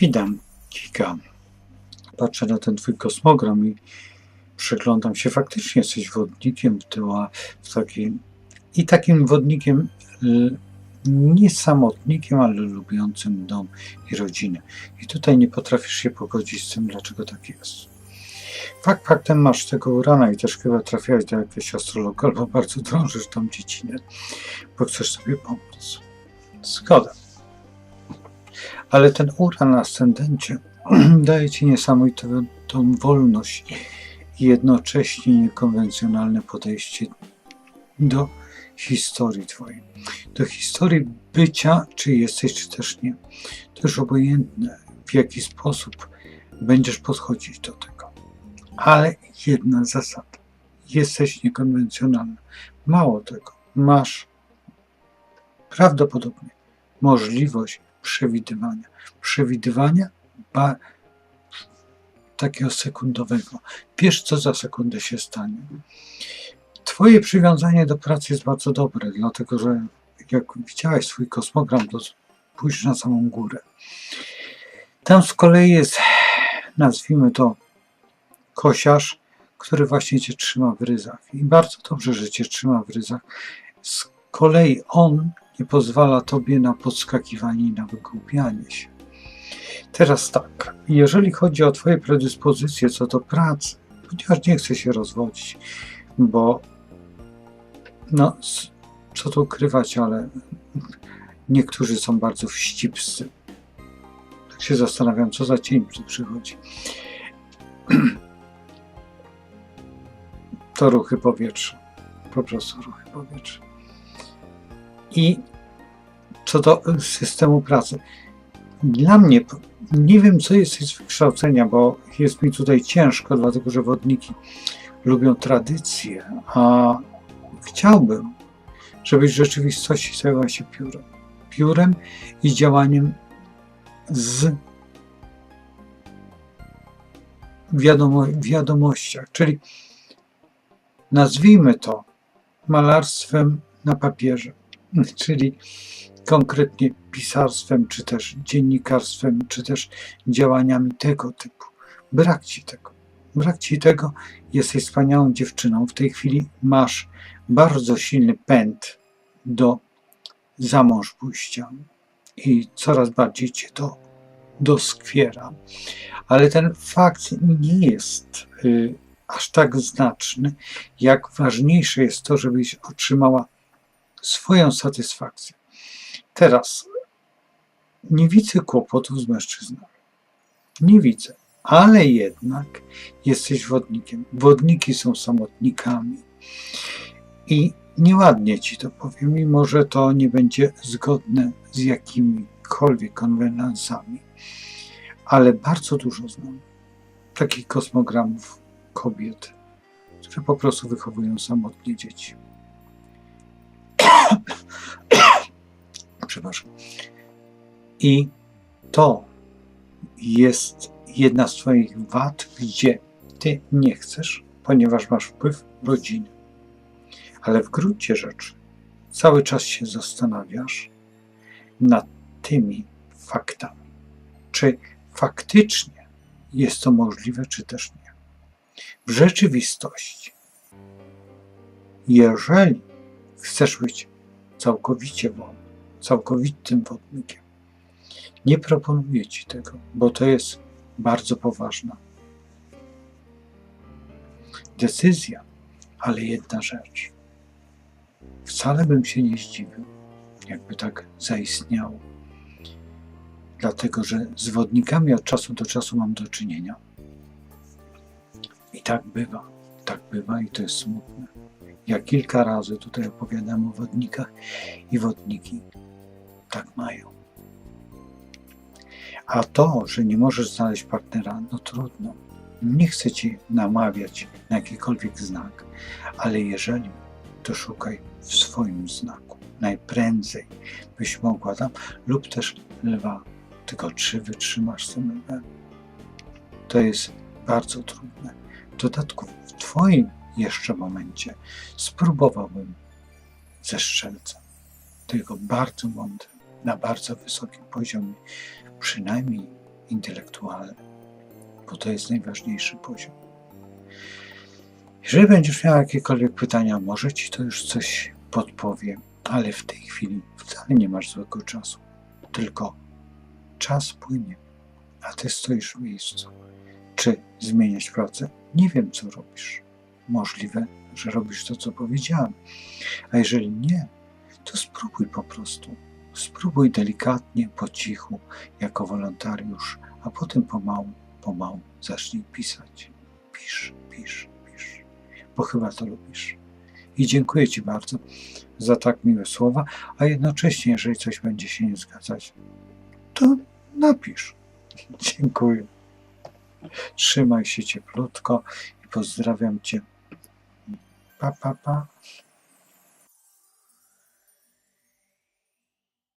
Witam, Kika. Patrzę na ten twój kosmogram i przyglądam się. Faktycznie jesteś wodnikiem w tyła, w takim, i takim wodnikiem, y, nie samotnikiem, ale lubiącym dom i rodzinę. I tutaj nie potrafisz się pogodzić z tym, dlaczego tak jest. Fakt faktem masz tego urana i też chyba trafiałeś do jakiegoś astrologa, albo bardzo drążysz tą dziecinę, bo chcesz sobie pomóc. Zgoda. Ale ten uran na ascendencie daje ci niesamowitą tą wolność i jednocześnie niekonwencjonalne podejście do historii twojej. Do historii bycia, czy jesteś, czy też nie. To już obojętne, w jaki sposób będziesz podchodzić do tego. Ale jedna zasada. Jesteś niekonwencjonalna. Mało tego, masz prawdopodobnie możliwość przewidywania. Przewidywania ba, takiego sekundowego. Wiesz, co za sekundę się stanie. Twoje przywiązanie do pracy jest bardzo dobre, dlatego że jak widziałeś swój kosmogram, to pójść na samą górę. Tam z kolei jest, nazwijmy to, kosiarz, który właśnie cię trzyma w ryzach. I bardzo dobrze, że cię trzyma w ryzach. Z kolei on nie pozwala tobie na podskakiwanie i na wygłupianie się. Teraz tak, jeżeli chodzi o twoje predyspozycje co do pracy, ponieważ nie chcę się rozwodzić, bo no, co tu ukrywać, ale niektórzy są bardzo wścibscy. Tak się zastanawiam, co za cień tu przychodzi. To ruchy powietrza. Po prostu ruchy powietrza. I co do systemu pracy. Dla mnie, nie wiem co jest z wykształcenia, bo jest mi tutaj ciężko, dlatego że wodniki lubią tradycję, a chciałbym, żebyś w rzeczywistości zajęła się piórem. Piórem i działaniem z wiadomo, wiadomościach, czyli nazwijmy to malarstwem na papierze, czyli konkretnie pisarstwem, czy też dziennikarstwem, czy też działaniami tego typu. Brak ci tego. Brak ci tego. Jesteś wspaniałą dziewczyną. W tej chwili masz bardzo silny pęd do zamąż pójścia i coraz bardziej cię to doskwiera. Ale ten fakt nie jest y, aż tak znaczny, jak ważniejsze jest to, żebyś otrzymała swoją satysfakcję. Teraz nie widzę kłopotów z mężczyzną. Nie widzę, ale jednak jesteś wodnikiem. Wodniki są samotnikami. I nieładnie ci to powiem, mimo że to nie będzie zgodne z jakimikolwiek konwenansami. Ale bardzo dużo znam takich kosmogramów kobiet, które po prostu wychowują samotnie dzieci. Przepraszam. I to jest jedna z Twoich wad, gdzie Ty nie chcesz, ponieważ masz wpływ rodziny. Ale w gruncie rzeczy cały czas się zastanawiasz nad tymi faktami. Czy faktycznie jest to możliwe, czy też nie. W rzeczywistości, jeżeli chcesz być całkowicie wolny, całkowitym wodnikiem, nie proponuję Ci tego, bo to jest bardzo poważna decyzja, ale jedna rzecz. Wcale bym się nie zdziwił, jakby tak zaistniało, dlatego że z wodnikami od czasu do czasu mam do czynienia. I tak bywa, tak bywa i to jest smutne. Ja kilka razy tutaj opowiadam o wodnikach i wodniki tak mają. A to, że nie możesz znaleźć partnera, no trudno. Nie chcę ci namawiać na jakikolwiek znak, ale jeżeli, to szukaj w swoim znaku. Najprędzej byś mogła tam, lub też lwa. Tylko czy wytrzymasz z tym lwem? To jest bardzo trudne. W dodatku w twoim jeszcze momencie spróbowałbym ze strzelcem. Tylko bardzo mądrym, na bardzo wysokim poziomie, przynajmniej intelektualny, bo to jest najważniejszy poziom. Jeżeli będziesz miał jakiekolwiek pytania, może ci to już coś podpowiem, ale w tej chwili wcale nie masz złego czasu, tylko czas płynie, a ty stoisz w miejscu. Czy zmieniać pracę? Nie wiem, co robisz. Możliwe, że robisz to, co powiedziałem. A jeżeli nie, to spróbuj po prostu. Spróbuj delikatnie, po cichu, jako wolontariusz, a potem pomału, pomału zacznij pisać. Pisz, pisz, pisz, bo chyba to lubisz. I dziękuję Ci bardzo za tak miłe słowa, a jednocześnie, jeżeli coś będzie się nie zgadzać, to napisz. Dziękuję. Trzymaj się cieplutko i pozdrawiam Cię. 啪啪啪。